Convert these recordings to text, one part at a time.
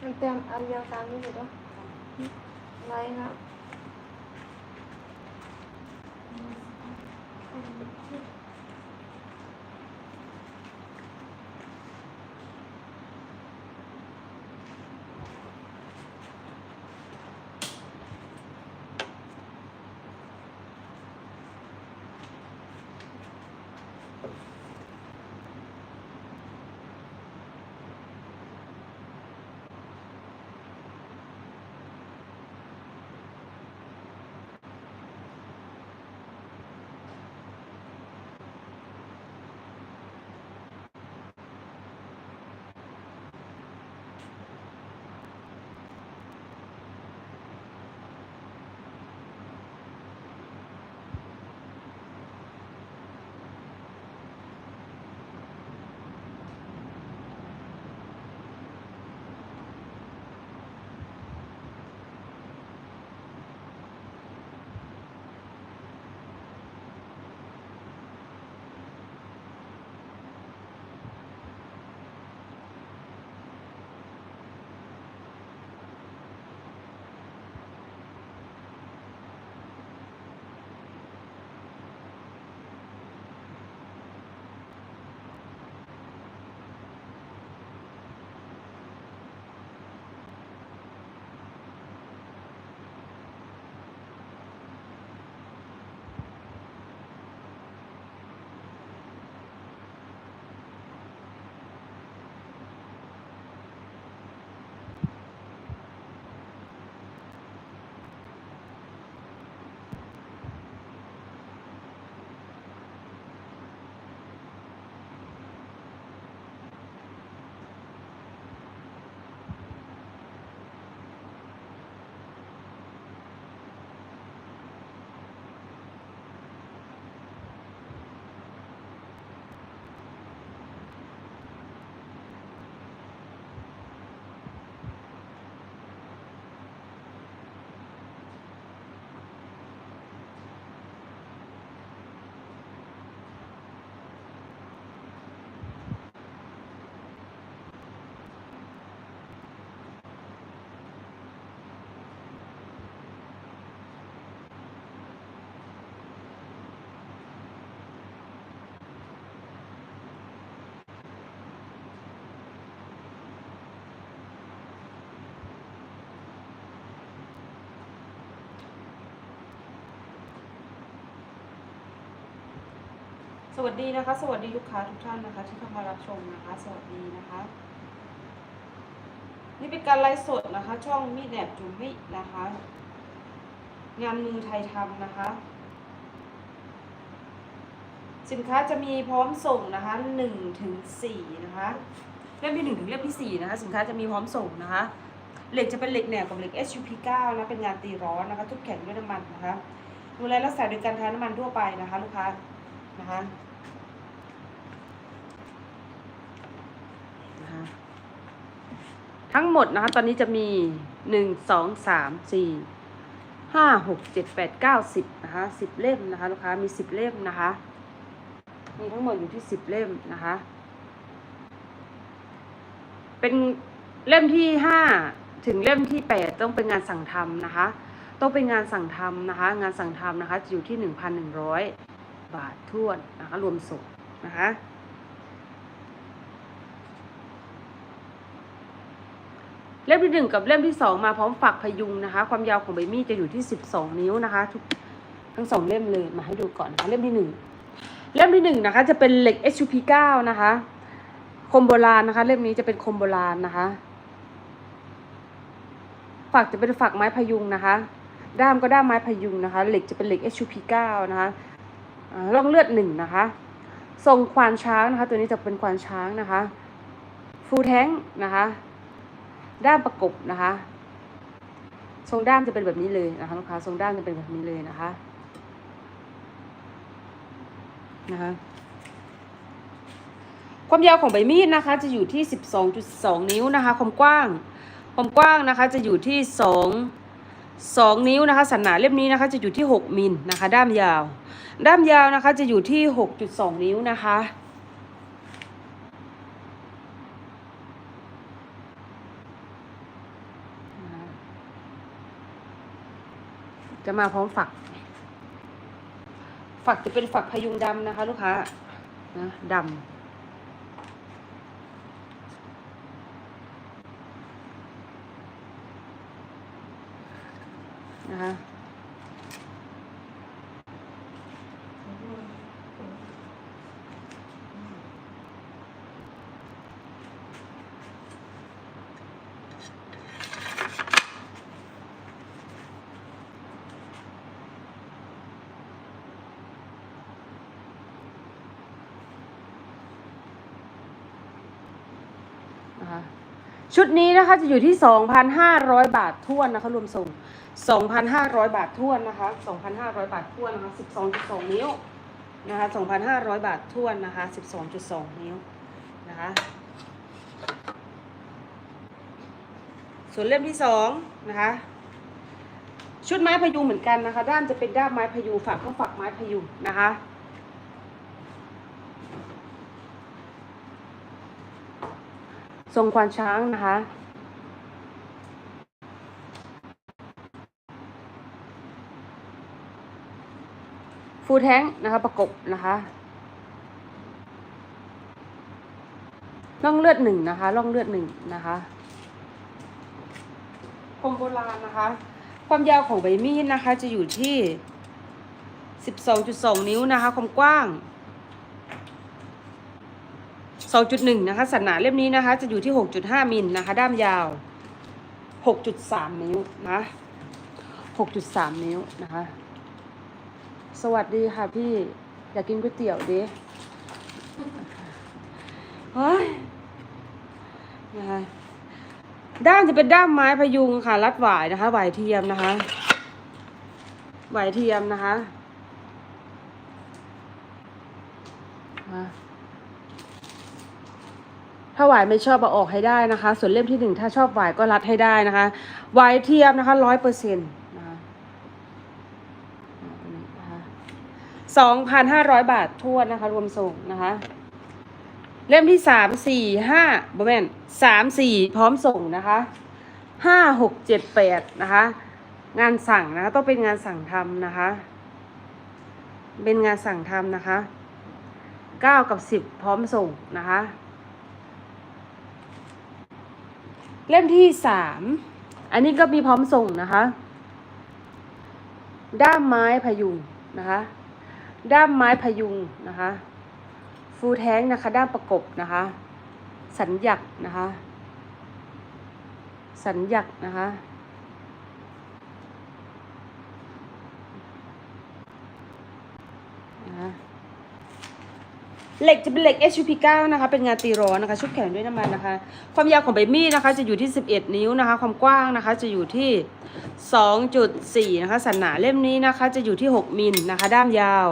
มันเตรียมอันเดียวตามนี้อยู่ด้วยไรครับ สวัสดีนะคะ สวัสดีลูกค้าทุกท่านนะคะ ที่เข้ามารับชมนะคะ สวัสดีนะคะ นี่เป็นการไลฟ์สดนะคะ ช่องมีดแหนบจุ๋มมินะคะ งานมือไทยทำนะคะ สินค้าจะมีพร้อมส่งนะคะหนึ่งถึงสี่นะคะเล่มที่หนึ่งถึงเล่มที่สี่นะคะ สินค้าจะมีพร้อมส่งนะคะเหล็กจะเป็นเหล็กแหนบกับเหล็ก SUP9 นะเป็นงานตีร้อนนะคะทุกแข็งด้วยน้ำมันนะคะดูแลรักษาโดยการทาน้ำมันทั่วไปนะคะ ลูกค้านะคะ ทั้งหมดนะคะ ตอนนี้จะมีหนึ่งสองสามสี่ห้าหกเจ็ดแปดเก้าสิบนะคะสิบเล่มนะคะลูกค้ามีสิบเล่มนะคะ มีทั้งหมดอยู่ที่สิบเล่มนะคะ เป็นเล่มที่ห้าถึงเล่มที่แปดต้องเป็นงานสั่งทำนะคะ ต้องเป็นงานสั่งทำนะคะ งานสั่งทำนะคะจะอยู่ที่หนึ่งพันหนึ่งร้อยบาททวนนะคะ รวมส่งนะคะ เล่มที่หนึ่งกับเล่มที่สองมาพร้อมฝักพยุงนะคะ ความยาวของใบมีดจะอยู่ที่สิบสองนิ้วนะคะทุกทั้งสองเล่มเลยมาให้ดูก่อนนะคะเล่มที่หนึ่งเล่มที่หนึ่งนะคะจะเป็นเหล็ก HUP9 นะคะคมโบราณนะคะ เล่มนี้จะเป็นคมโบราณนะคะ ฝักจะเป็นฝักไม้พยุงนะคะ ด้ามก็ด้ามไม้พยุงนะคะ เหล็กจะเป็นเหล็ก HUP9 นะคะร่องเลือดหนึ่งนะคะ ทรงควานช้างนะคะ ตัวนี้จะเป็นควานช้างนะคะ ฟูแท้งนะคะ ด้ามประกบนะคะ ทรงด้ามจะเป็นแบบนี้เลยนะคะลูกค้าทรงด้ามจะเป็นแบบนี้เลยนะคะนะคะความยาวของใบมีดนะคะ จะอยู่ที่ 12.2 นิ้วนะคะ ความกว้าง ความกว้างนะคะจะอยู่ที่ 2 2 นิ้วนะคะ สันหนาเล่มนี้นะคะ จะอยู่ที่ 6 มิลนะคะ ด้ามยาว ด้ามยาวนะคะจะอยู่ที่ 6.2 นิ้วนะคะ จะมาพร้อมฝัก ฝักจะเป็นฝักพยุงดำนะคะ ลูกค้านะดำนะคะนะคะ ชุดนี้นะคะจะอยู่ที่ 2,500 บาทท้วนนะคะรวมส่ง 2,500 บาทท้วนนะคะ 2,500 บาทท้วนนะคะ 12.2 นิ้วนะคะ 2,500 บาทท้วนนะคะ 12.2 นิ้วนะคะส่วนเล่มที่สองนะคะชุดไม้พยุงเหมือนกันนะคะ ด้านจะเป็นด้ามไม้พยุงฝักก็ฝักไม้พยุงนะคะ ทรงควานช้างนะคะฟูแท้งนะคะประกบนะคะล่องเลือดหนึ่งนะคะล่องเลือดหนึ่งนะคะคมโบราณนะคะ ความยาวของใบมีดนะคะ จะอยู่ที่ 12.2 นิ้วนะคะ ความกว้าง 2.1 นะคะ สันหนาเล่มนี้นะคะ จะอยู่ที่ 6.5 มิลนะคะ ด้ามยาว 6.3 นิ้วนะ 6.3 นิ้วนะคะ สวัสดีค่ะพี่ อยากกินก๋วยเตี๋ยวดิเฮ้ยนะคะด้ามจะเป็นด้ามไม้พยุงค่ะ รัดหวายนะคะหวายเทียมนะคะหวายเทียมนะคะะ ถ้าหวายไม่ชอบเอาออกให้ได้นะคะ ส่วนเล่มที่หนึ่งถ้าชอบหวายก็รัดให้ได้นะคะหวายเทียมนะคะร้อยเปอร์เซ็นต์นะคะสองพันห้าร้อยบาททวนนะคะ รวมส่งนะคะ เล่มที่สามสี่ห้าบแมนสามสี่พร้อมส่งนะคะห้าหกเจ็ดแปดนะคะ งานสั่งนะคะต้องเป็นงานสั่งทำนะคะ เป็นงานสั่งทำนะคะเก้ากับสิบพร้อมส่งนะคะ เล่มที่สามอันนี้ก็มีพร้อมส่งนะคะ ด้ามไม้พยุงนะคะ ด้ามไม้พยุงนะคะ ฟูแท้งนะคะ ด้ามประกบนะคะ สัญญักษ์นะคะ สัญญักษ์นะคะ เหล็กจะเป็นเหล็ก SUP9 นะคะ เป็นงานตีร้อนนะคะ ชุบแขนด้วยน้ำมันนะคะ ความยาวของใบมีดนะคะจะอยู่ที่ 11 นิ้วนะคะ ความกว้างนะคะจะอยู่ที่ 2.4 นะคะสันหนาเล่มนี้นะคะ จะอยู่ที่ 6 มิลนะคะ ด้ามยาว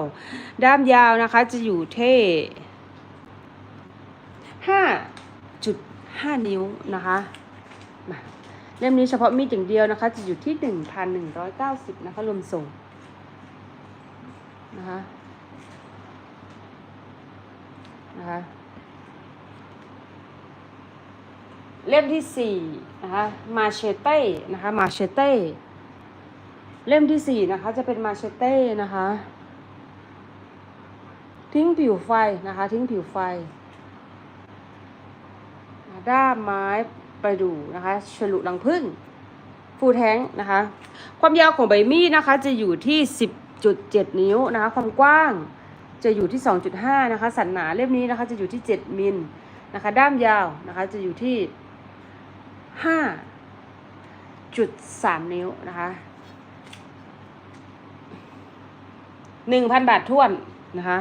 ด้ามยาวนะคะจะอยู่ที่5.5 นิ้วนะคะเล่มนี้เฉพาะมีดอย่างเดียวนะคะ จะอยู่ที่ 1,190 นะคะรวมส่งนะคะ นะคะ เล่มที่สี่นะคะ มาเชเต้นะคะ มาเชเต้ เล่มที่สี่นะคะ จะเป็นมาเชเต้นะคะ ทิ้งผิวไฟนะคะ ทิ้งผิวไฟ ด้ามไม้ประดู่นะคะ ฉลุรังผึ้งฟูแท้งนะคะ ความยาวของใบมีดนะคะ จะอยู่ที่ 10.7 นิ้วนะคะ ความกว้าง จะอยู่ที่ 2.5 นะคะ สันหนาเล่มนี้นะคะ จะอยู่ที่ 7 มิลนะคะ ด้ามยาวนะคะ จะอยู่ที่ 5.3 นิ้วนะคะ1,000บาทท้วนนะคะ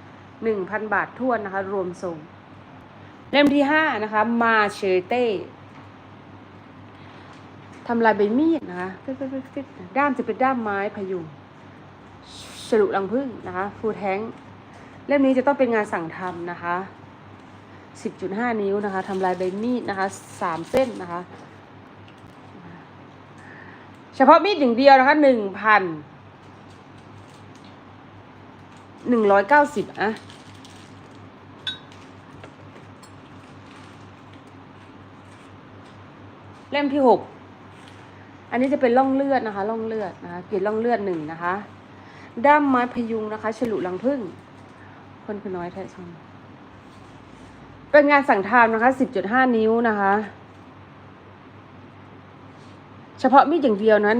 1,000บาทท้วนนะคะ รวมส่ง เล่มที่5นะคะ มาเชเต้ทำลายใบมีดนะคะด้ามจะเป็นด้ามไม้พยุง ฉลุรังผึ้งนะคะฟูแท้งเล่มนี้จะต้องเป็นงานสั่งทำนะคะ 10.5 นิ้วนะคะทำลายใบมีดนะคะ3เส้นนะคะ เฉพาะมีดอย่างเดียวนะคะ1,000 190อะเล่มที่ 6 อันนี้จะเป็นร่องเลือดนะคะร่องเลือดนะคะกรีดร่องเลือดหนึ่งนะคะ ด้ามไม้พยุงนะคะ ฉลุรังผึ้งคนคือน้อยแท้ชงเป็นงานสั่งทำนะคะ 10.5 นิ้วนะคะ เฉพาะมีดอย่างเดียวนะ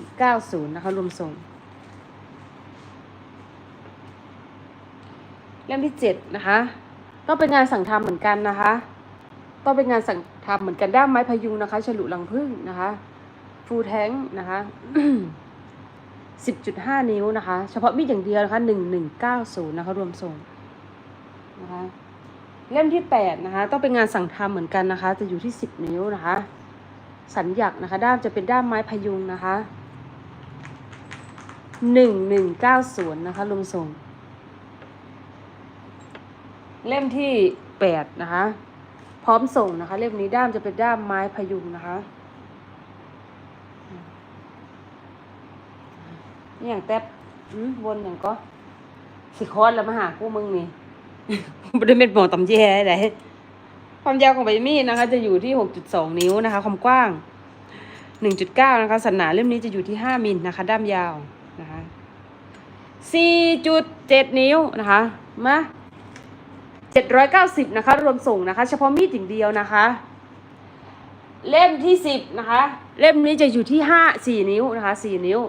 1190 นะคะ รวมส่ง เล่มที่เจ็ดนะคะ ต้องเป็นงานสั่งทำเหมือนกันนะคะ ต้องเป็นงานสั่งทำเหมือนกันด้ามไม้พยุงนะคะ ฉลุรังผึ้งนะคะ ฟูแท้งนะคะ สิบจุดห้านิ้วนะคะ เฉพาะมีดอย่างเดียวนะคะหนึ่งหนึ่งเก้าศูนย์นะคะรวมส่งนะคะเล่มที่แปดนะคะต้องเป็นงานสั่งทำเหมือนกันนะคะ จะอยู่ที่สิบนิ้วนะคะ สัญญักนะคะ ด้ามจะเป็นด้ามไม้พยุงนะคะหนึ่งหนึ่งเก้าศูนย์นะคะรวมส่ง เล่มที่แปดนะคะ พร้อมส่งนะคะ เล่มนี้ด้ามจะเป็นด้ามไม้พยุงนะคะ อย่างแต๊บอืมวนอย่างก็สิคอนแล้วมาหากูมึงนี่บริเวณหมอตำแย่ได้ความยาวของใบมีดนะคะ จะอยู่ที่หกจุดสองนิ้วนะคะ ความกว้างหนึ่งจุดเก้านะคะสันหนาเล่มนี้จะอยู่ที่ห้ามิลนะคะ ด้ามยาวนะคะสี่จุดเจ็ดนิ้วนะคะ มาเจ็ดร้อยเก้าสิบนะคะ รวมส่งนะคะ เฉพาะมีดอย่างเดียวนะคะ เล่มที่สิบนะคะ เล่มนี้จะอยู่ที่ห้าสี่นิ้วนะคะสี่นิ้ว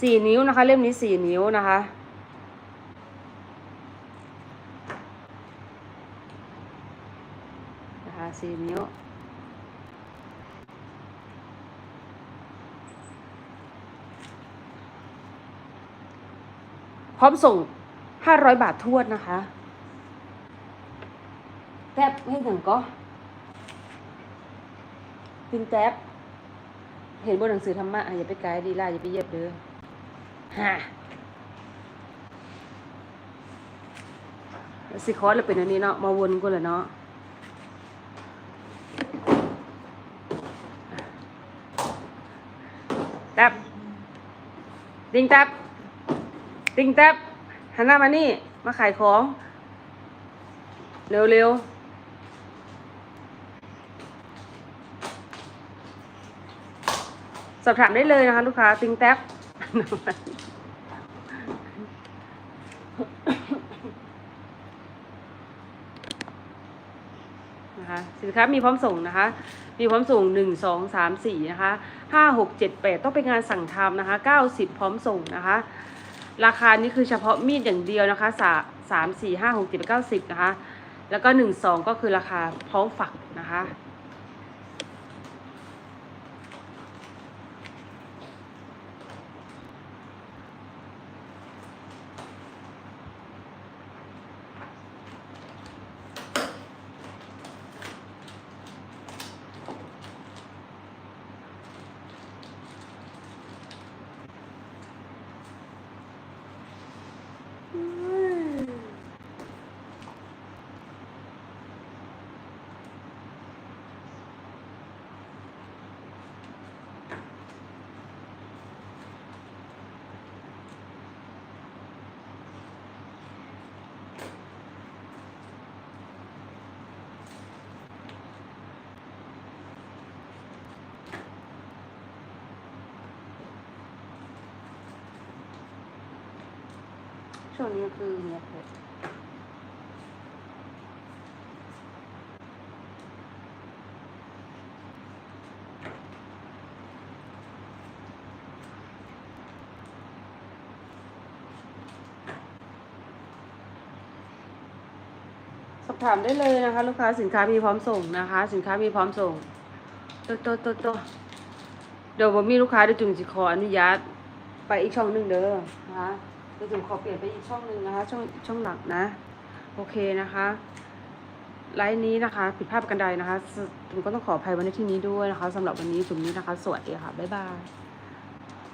สี่นิ้วนะคะ เล่มนี้สี่นิ้วนะคะ นะคะสี่นิ้วพร้อมส่งห้าร้อยบาททวดนะคะ แท็บให้หนังก็พินแท็บเห็นบนหนังสือธรรมะอย่าไปไกลดีล่ะอย่าไปเยียบเด้อ ฮะแล้วสิคอร์สเราเป็นอันนี้เนาะ มาวนกูเลยเนาะแท็บติงแท็บติงแท็บหันหน้ามานี่ มาขายของ เร็วเร็วสอบถามได้เลยนะคะลูกค้าติงแท็บ นะ คะมีพร้อมส่งนะคะ มีพร้อมส่งหนึ่งสองสามสี่นะคะห้าหกเจ็ดแปดต้องเป็นงานสั่งทำนะคะเก้าสิบพร้อมส่งนะคะ ราคานี้คือเฉพาะมีดอย่างเดียวนะคะสสามสี่ห้าหกเจ็ดแปดเก้าสิบนะคะ แล้วก็หนึ่งสองก็คือราคาพร้อมฝักนะคะ ช่วงนี้คือเงียบสอบถามได้เลยนะคะ ลูกค้าสินค้ามีพร้อมส่งนะคะ สินค้ามีพร้อมส่งโตโตโตโตเดี๋ยวผมมีลูกค้าเดี๋ยวจุ่มสิขออนุญาตไปอีกช่องหนึ่งเด้อนะคะ เดี๋ยวจุ่มขอเปลี่ยนไปอีกช่องหนึ่งนะคะ ช่องช่องหลักนะ โอเคนะคะไลฟ์นี้นะคะ ผิดพลาดกันใดนะคะจุ่มก็ต้องขออภัยไว้ในที่นี้ด้วยนะคะสำหรับวันนี้จุ่มนี้นะคะ สวัสดีค่ะ บ๊ายบาย